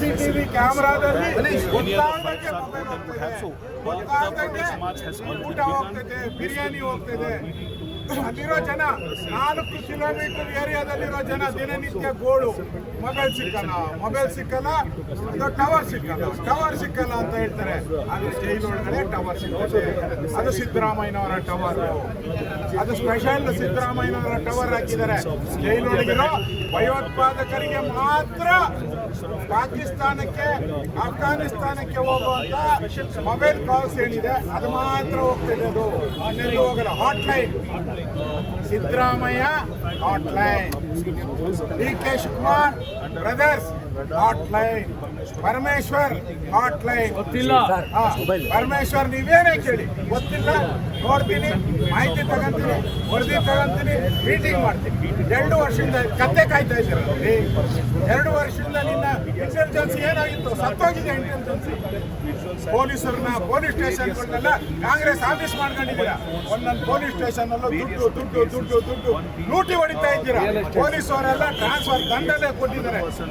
CCTV ಕ್ಯಾಮೆರಾದಲ್ಲಿ ಊಟ ಹೋಗ್ತಿದೆ ಬಿರಿಯಾನಿ ಹೋಗ್ತಿದೆ. ಅಲ್ಲಿರೋ ಜನ, ನಾಲ್ಕು ಕಿಲೋಮೀಟರ್ ಏರಿಯಾದಲ್ಲಿರೋ ಜನ ದಿನನಿತ್ಯ ಗೋಳು. ಮೊಬೈಲ್ ಸಿಕ್ಕಲ್ಲ ಮೊಬೈಲ್ ಸಿಕ್ಕಲ್ಲ ಟವರ್ ಸಿಕ್ಕಲ್ಲ. ಟವರ್ ಸಿಕ್ಕಲ್ಲ ಅಂತ ಹೇಳ್ತಾರೆ. ಅದು ಜೈಲ್ ಒಳಗಡೆ ಟವರ್ ಸಿಕ್ಕಿದೆ ಅದು ಸಿದ್ದರಾಮಯ್ಯನವರ ಟವರ್ ಅದು ಸ್ಪೆಷಲ್ ಸಿದ್ದರಾಮಯ್ಯನವರ ಟವರ್ ಹಾಕಿದ್ದಾರೆ. ಜೈಲೊಳಗಿರೋ ಭಯೋತ್ಪಾದಕರಿಗೆ ಮಾತ್ರ ಪಾಕಿಸ್ತಾನಕ್ಕೆ ಅಫ್ಘಾನಿಸ್ತಾನಕ್ಕೆ ಹೋಗುವಂತ ಮೊಬೈಲ್ ಕಾಲ್ಸ್ ಏನಿದೆ, ಅದು ಮಾತ್ರ ಹೋಗ್ತಿದೆ ಅದು. ಹೋಗಲ್ಲ. Hot line Siddaramaiah hot line D K Shivakumar brothers hot line. Parameshwar hot line. ಗೊತ್ತಿಲ್ಲ. ಪರಮೇಶ್ವರ್ ನೀವೇನೇ ಕೇಳಿ? ಗೊತ್ತಿಲ್ಲ. ನೋಡ್ತೀನಿ. ಮಾಹಿತಿ ತಗೊಂತೀನಿ. ವರದಿ ತಗೊಂತೀನಿ. ಮೀಟಿಂಗ್ ಮಾಡ್ತೀನಿ. ಎರಡು ವರ್ಷದಿಂದ ಕತ್ತೆ ಕಾಯ್ತಾ ಇದ್ದೀರ? ನೋಡಿ. ಎರಡು ವರ್ಷದಿಂದ ನಿನ್ನ ಇಂಟೆಲಿಜೆನ್ಸ್ ಏನಾಗಿತ್ತು? ಸತ್ತೋಗಿದೆ ಇಂಟೆಲಿಜೆನ್ಸ್ ಪೊಲೀಸರನ್ನ ಪೊಲೀಸ್ ಸ್ಟೇಷನ್ಗಳನ್ನೆಲ್ಲ ಕಾಂಗ್ರೆಸ್ ಆಫೀಸ್ ಮಾಡ್ಕೊಂಡಿದ್ದೀರಾ? ಒಂದೊಂದು ಪೊಲೀಸ್ ಸ್ಟೇಷನ್ ಅಲ್ಲೂ ದುಡ್ಡು ದುಡ್ಡು ದುಡ್ಡು ದುಡ್ಡು ಲೂಟಿ ಹೊಡಿತಾ ಇದ್ದೀರಾ? ಪೊಲೀಸವರೆಲ್ಲ ಟ್ರಾನ್ಸ್ಫರ್ ದಂಡನೆ ಕೊಟ್ಟಿದ್ದಾರೆ.